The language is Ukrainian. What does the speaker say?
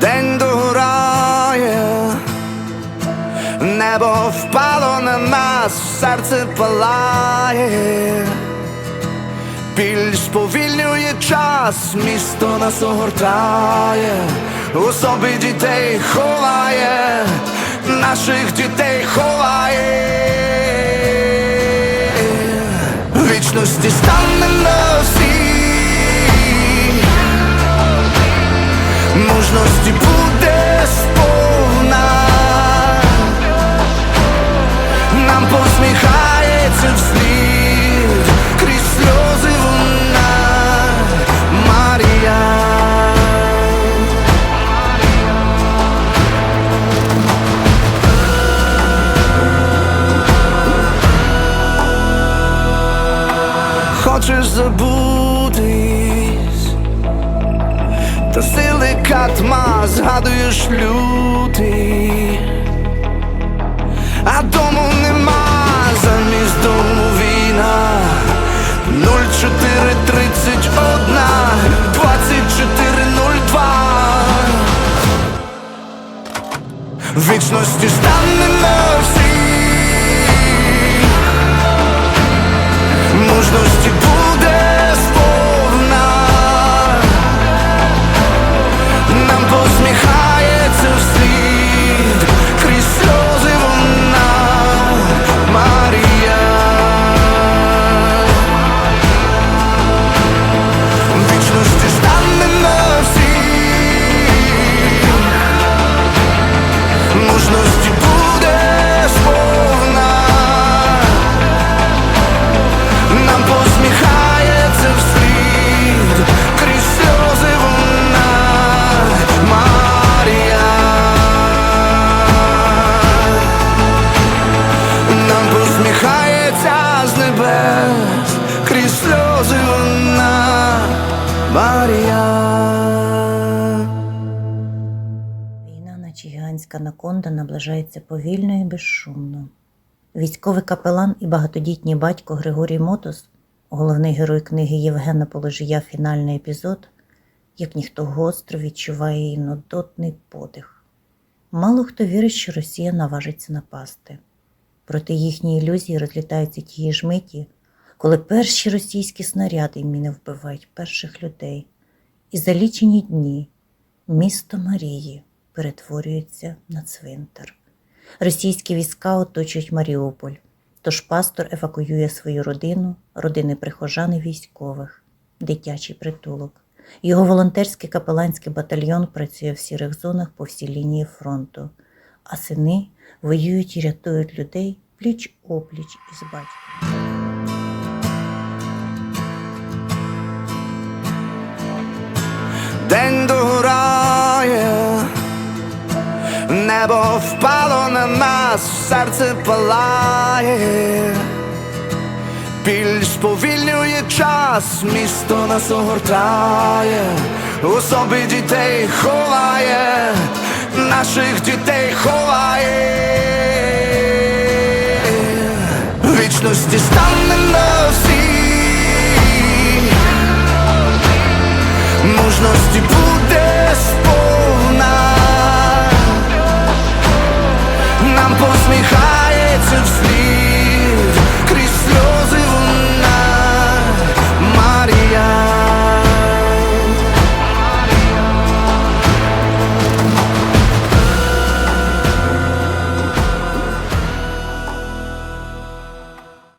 день догорає, небо впало на нас, серце палає, біль сповільнює час, місто нас огортає, особи дітей ховає, наших дітей ховає, вічності стане нас. Мужності буде сповна. Нам посміхається вслід крізь сльози вона Марія. Хочеш забутись, та сили катма згадуєш лютий а дому нема, замість дому війна. 0431 2402 Вічності стане наче гігантська наконда, наближається повільно і безшумно. Військовий капелан і багатодітній батько Григорій Мотос, головний герой книги Євгена Положія Фінальний епізод, як ніхто гостро відчуває її нудотний подих. Мало хто вірить, що Росія наважиться напасти. Проти їхні ілюзії розлітаються тієї ж миті, коли перші російські снаряди міни вбивають перших людей. І за лічені дні місто Марії перетворюється на цвинтар. Російські війська оточують Маріуполь, тож пастор евакуює свою родину, родини прихожан і військових, дитячий притулок. Його волонтерський капеланський батальйон працює в сірих зонах по всій лінії фронту, а сини воюють і рятують людей пліч опліч із батьком. День догорає, небо впало на нас, серце палає, біль сповільнює час, місто нас огортає, у собі дітей ховає, наших дітей ховає, вічності стане на всі. Мужності буде